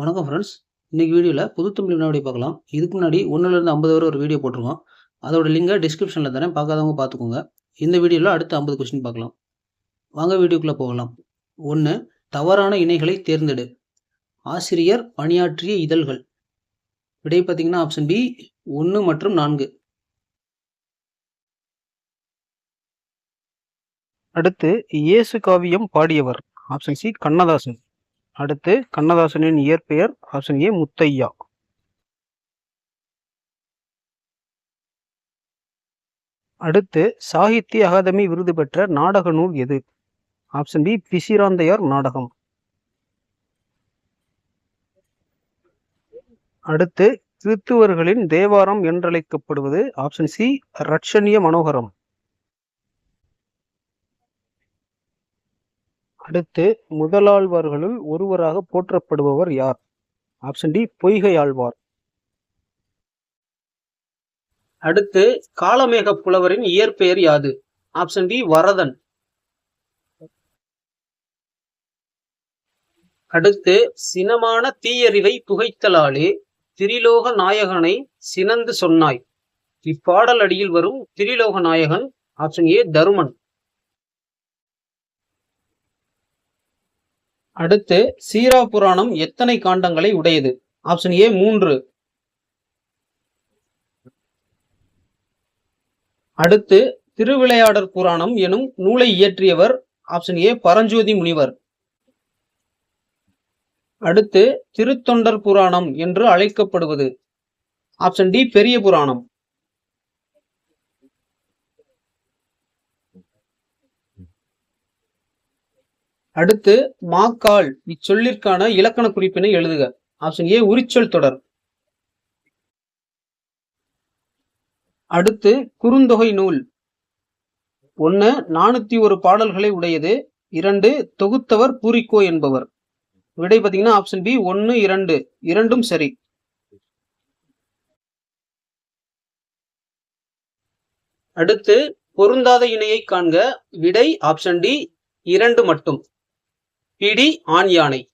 வணக்கம் ஃப்ரெண்ட்ஸ் இன்னைக்கு வீடியோவில் புதுத்தமிழ் வினாடி பார்க்கலாம். இதுக்கு முன்னாடி ஒன்றுலேருந்து ஐம்பது வரை ஒரு வீடியோ போட்டிருக்கோம். அதோட லிங்கை டிஸ்கிரிப்ஷனில் தரேன். பார்க்காதவங்க பார்த்துக்கோங்க. இந்த வீடியோவில் அடுத்த ஐம்பது கொஸ்டின் பார்க்கலாம். வாங்க வீடியோக்குள்ளே போகலாம். ஒன்று தவறான இணைகளை தேர்ந்தெடு. ஆசிரியர் பணியாற்றிய இதழ்கள். விடை பார்த்தீங்கன்னா ஆப்ஷன் பி ஒன்று மற்றும் நான்கு. அடுத்து இயேசு காவியம் பாடியவர். Option C Kannadasan. அடுத்து கண்ணதாசனின் இயற்பெயர் ஆப்ஷன் ஏ முத்தையா. அடுத்து சாகித்ய அகாதமி விருது பெற்ற நாடக நூல் எது? ஆப்ஷன் பி பிசிராந்தையார் நாடகம். அடுத்து கிறித்துவர்களின் தேவாரம் என்றழைக்கப்படுவது ஆப்ஷன் சி ரட்சணிய மனோகரம். அடுத்து முதலாழ்வார்களுள் ஒருவராக போற்றப்படுபவர் யார்? ஆப்ஷன் டி பொய்கை ஆழ்வார் அடுத்து காலமேக புலவரின் இயற்பெயர் யாது? Option D Varadhan. அடுத்து சினமான தீயறிவை புகைத்தலாலே திரிலோக நாயகனை சினந்து சொன்னாய். இப்பாடல் அடியில் வரும் திரிலோக நாயகன் ஆப்ஷன் ஏ தருமன். அடுத்து சீரா புராணம் எத்தனை காண்டங்களை உடையது? ஆப்ஷன் ஏ மூன்று. அடுத்து திருவிளையாடற் புராணம் எனும் நூலை இயற்றியவர் ஆப்ஷன் ஏ பரஞ்சோதி முனிவர். அடுத்து திருத்தொண்டர் புராணம் என்று அழைக்கப்படுவது. ஆப்ஷன் டி பெரிய புராணம். அடுத்து மாக்கால் இச்சொல்லிற்கான இலக்கண குறிப்பினை எழுதுக. ஆப்ஷன் ஏ உரிச்சொல் தொடர். அடுத்து குறுந்தொகை நூல். ஒன்று நானூத்தி ஒரு பாடல்களை உடையது. இரண்டு தொகுத்தவர் பூரிக்கோ என்பவர். விடை பார்த்தீங்கன்னா ஆப்ஷன் பி ஒன்று இரண்டு. இரண்டும் சரி. அடுத்து பொருந்தாத இணையை காண்க. விடை ஆப்ஷன் டி இரண்டு மட்டும். பிடி ஆண் யானை.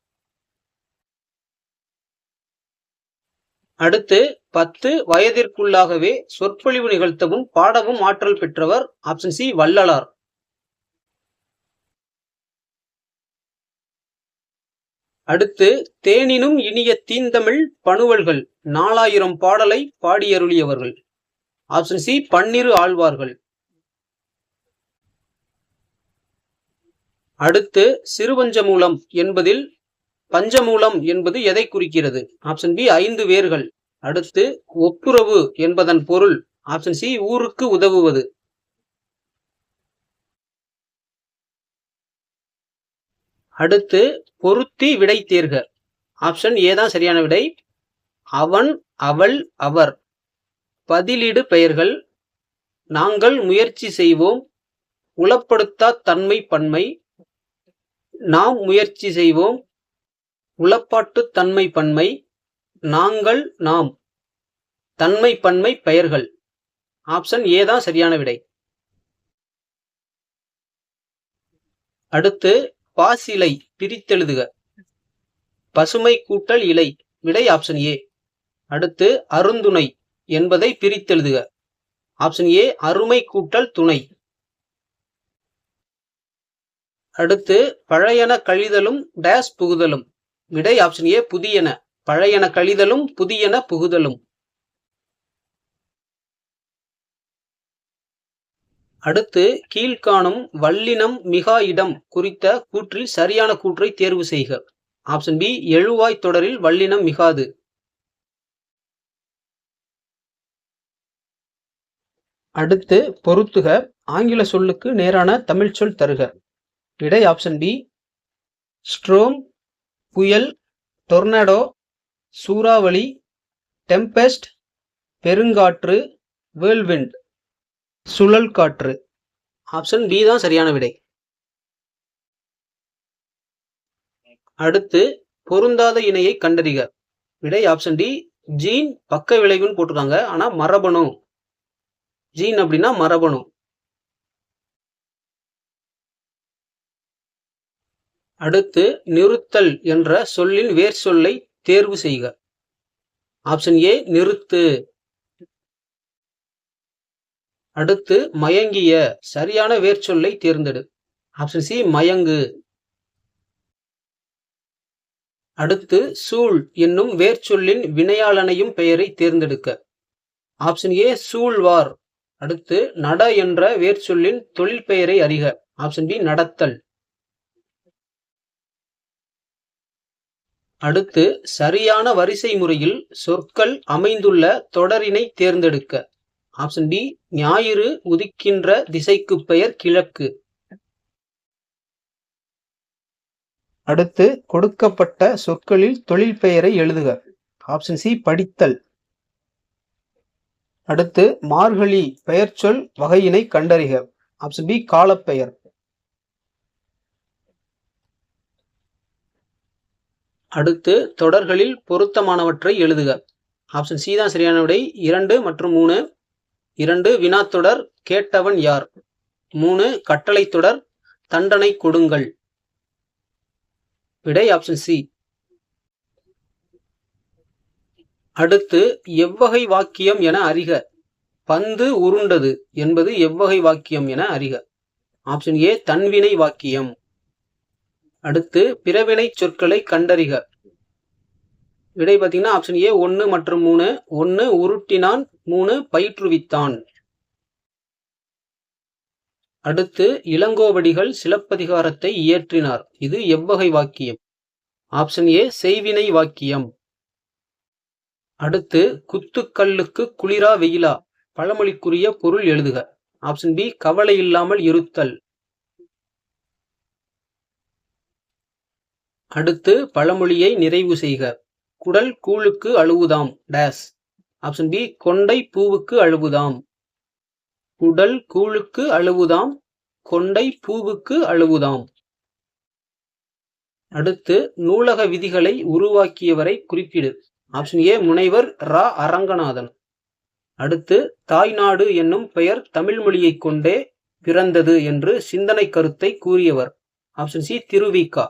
அடுத்து பத்து வயதிற்குள்ளாகவே சொற்பொழிவு நிகழ்த்தவும் பாடவும் ஆற்றல் பெற்றவர் ஆப்ஷன் சி வள்ளலார். அடுத்து தேனினும் இனிய தீந்தமிழ் பணுவல்கள் நாலாயிரம் பாடலை பாடியருளியவர்கள். ஆப்ஷன் சி பன்னிரு ஆழ்வார்கள். அடுத்து சிறுபஞ்சமூலம் என்பதில் பஞ்சமூலம் என்பது எதை குறிக்கிறது? ஆப்ஷன் பி ஐந்து வேர்கள். அடுத்து ஒப்புரவு என்பதன் பொருள். ஆப்ஷன் சி ஊருக்கு உதவுவது. அடுத்து பொருத்தி விடை தேர்க. ஆப்ஷன் ஏ தான் சரியான விடை. அவன் அவள் அவர். பதிலீடு பெயர்கள். நாங்கள் முயற்சி செய்வோம். உளப்படுத்தா தன்மை பன்மை. நாம் முயற்சி செய்வோம். உளப்பாட்டு தன்மை பன்மை நாங்கள் நாம். தன்மை பன்மை பெயர்கள். ஆப்ஷன் ஏ தான் சரியான விடை. அடுத்து பாசிலை பிரித்தெழுதுக. பசுமை கூட்டல் இலை விடை ஆப்ஷன் ஏ அடுத்து அருந்துணை என்பதை பிரித்தெழுதுக. ஆப்ஷன் ஏ அருமை கூட்டல் துணை. அடுத்து பழையன கழிதலும் டேஸ் புகுதலும். விடை ஆப்ஷன் ஏ புதியன. பழையன கழிதலும் புதியன புகுதலும். அடுத்து கீழ்காணும் வல்லினம் மிகா இடம் குறித்த கூற்றில் சரியான கூற்றை தேர்வு செய்க. ஆப்ஷன் பி எழுவாய் தொடரில் வல்லினம் மிகாது. அடுத்து பொருத்துக. ஆங்கில சொல்லுக்கு நேரான தமிழ் சொல் தருக. விடை ஆப்ஷன் பி ஸ்ட்ரோம் புயல் டொர்னடோ சூறாவளி டெம்பெஸ்ட் பெருங்காற்று வேர்ல்விண்ட் சுழல் காற்று. ஆப்ஷன் பி தான் சரியான விடை. அடுத்து பொருந்தாத இணையை கண்டறிக. விடை ஆப்ஷன் டி ஜீன் பக்க விளைவுன்னு போட்டிருக்காங்க. ஆனால் மரபணு. ஜீன் அப்படின்னா மரபணு. அடுத்து நிறுத்தல் என்ற சொல்லின் வேர் சொல்லை தேர்வு செய்க. ஆப்ஷன் ஏ நிறுத்து. அடுத்து மயங்கிய சரியான வேர்ச்சொல்லை தேர்ந்தெடு. Option C மயங்கு. அடுத்து சூழ் என்னும் வேர்ச்சொல்லின் வினையாளனையும் பெயரை தேர்ந்தெடுக்க. ஆப்ஷன் ஏ சூழ்வார். அடுத்து நட என்ற வேர்ச்சொல்லின் தொழில் பெயரை அறிக. ஆப்ஷன் பி நடத்தல். அடுத்து சரியான வரிசை முறையில் சொற்கள் அமைந்துள்ள தொடரினை தேர்ந்தெடுக்க. ஆப்ஷன் பி ஞாயிறு உதிக்கின்ற திசைக்கு பெயர் கிழக்கு. அடுத்து கொடுக்கப்பட்ட சொற்களில் தொழில் பெயரை எழுதுக. ஆப்ஷன் சி படித்தல். அடுத்து மார்கழி பெயர்ச்சொல் வகையினை கண்டறிக. Option B காலப்பெயர். அடுத்து தொடர்களில் பொருத்தமானவற்றை எழுதுக. ஆப்ஷன் சி தான் சரியான விடை. இரண்டு மற்றும் மூணு. இரண்டு வினாத்தொடர் கேட்டவன் யார்? மூணு கட்டளை தொடர் தண்டனை கொடுங்கள். விடை ஆப்ஷன் சி அடுத்து எவ்வகை வாக்கியம் என அறிக. பந்து உருண்டது என்பது எவ்வகை வாக்கியம் என அறிக. ஆப்ஷன் ஏ தன்வினை வாக்கியம். அடுத்து பிறவினை சொற்களை கண்டறிக. விடை பார்த்தீங்கன்னா ஆப்ஷன் ஏ ஒன்று மற்றும் மூணு. ஒன்று உருட்டினான் மூணு பயிற்றுவித்தான். அடுத்து இளங்கோவடிகள் சிலப்பதிகாரத்தை இயற்றினார். இது எவ்வகை வாக்கியம்? ஆப்ஷன் ஏ செய்வினை வாக்கியம். அடுத்து குத்துக்கல்லுக்கு குளிரா வெயிலா? பழமொழிக்குரிய பொருள் எழுதுக. ஆப்ஷன் பி கவலை இல்லாமல் இருத்தல். அடுத்து பழமொழியை நிறைவு செய்க. குடல் கூழுக்கு அழுவுதாம். டேஸ் ஆப்ஷன் பி கொண்டை பூவுக்கு அழுவுதாம். குடல் கூழுக்கு அழுவுதாம். கொண்டை பூவுக்கு அழுவுதாம். அடுத்து நூலக விதிகளை உருவாக்கியவரை குறிப்பிடு. ஆப்ஷன் ஏ முனைவர் ரா. அரங்கநாதன். அடுத்து தாய்நாடு என்னும் பெயர் தமிழ் மொழியைக் கொண்டே பிறந்தது என்று சிந்தனை கருத்தை கூறியவர். ஆப்ஷன் சி திருவிகா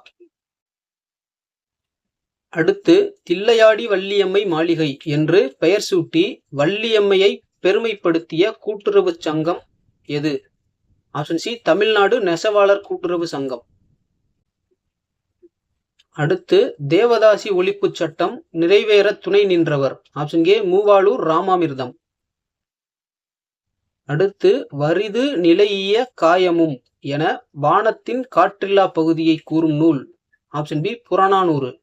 அடுத்து தில்லையாடி வள்ளியம்மை மாளிகை என்று பெயர் சூட்டி வள்ளியம்மையை பெருமைப்படுத்திய கூட்டுறவு சங்கம் எது? ஆப்ஷன் சி தமிழ்நாடு நெசவாளர் கூட்டுறவு சங்கம். அடுத்து தேவதாசி ஒழிப்பு சட்டம் நிறைவேற துணை நின்றவர். Option A Muvalur Ramamirtham. அடுத்து வரிது நிலையிய காயமும் என வானத்தின் காற்றில்லா பகுதியை கூறும் நூல். Option B Purananuru.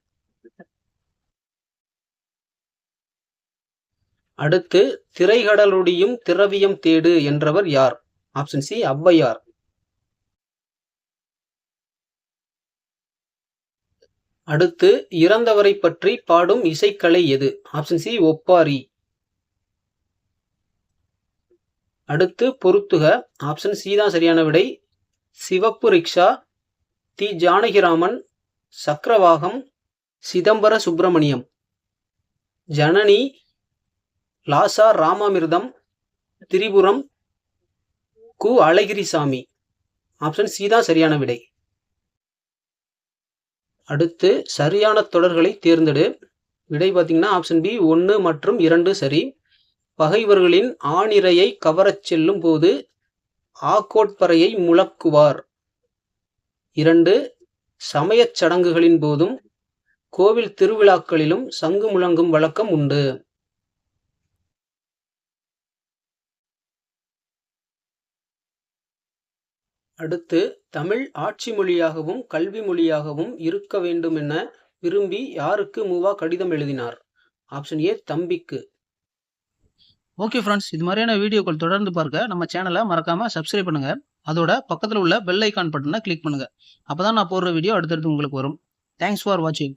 அடுத்து திரைகடலுடையும் திரவியம் தேடு என்றவர் யார்? Option C Avvaiyar. அடுத்து இறந்தவரை பற்றி பாடும் இசைக்கலை எது? ஆப்ஷன் சி ஒப்பாரி. அடுத்து பொருத்துக. ஆப்ஷன் சி தான் சரியான விடை. சிவப்பு ரிக்ஷா தி ஜானகிராமன் சக்கரவாகம் சிதம்பர சுப்பிரமணியம். ஜனனி லாசா ராமாமிர்தம் திரிபுரம் கு அழகிரிசாமி. ஆப்ஷன் சி தான் சரியான விடை. அடுத்து சரியான தொடர்களை தேர்ந்தெடு. விடை பார்த்தீங்கன்னா ஆப்ஷன் பி ஒன்று மற்றும் இரண்டு சரி. பகைவர்களின் ஆணிரையை கவரச் செல்லும் போது ஆக்கோட்பறையை முழக்குவார். இரண்டு சமயச் சடங்குகளின் போதும் கோவில் திருவிழாக்களிலும் சங்கு முழங்கும் வழக்கம் உண்டு. அடுத்து தமிழ் ஆட்சி மொழியாகவும் கல்வி மொழியாகவும் இருக்க வேண்டும் என விரும்பி யாருக்கு மூவா கடிதம் எழுதினார்? ஆப்ஷன் ஏ தம்பிக்கு. ஓகே ஃப்ரெண்ட்ஸ் இது மாதிரியான வீடியோக்கள் தொடர்ந்து பார்க்க நம்ம சேனலை மறக்காமல் சப்ஸ்கிரைப் பண்ணுங்கள் அதோட பக்கத்தில் உள்ள பெல் ஐக்கான் பட்டனை கிளிக் அப்போ தான் நான் போடுற வீடியோ அடுத்தடுத்து உங்களுக்கு வரும். தேங்க்ஸ் ஃபார் வாட்சிங்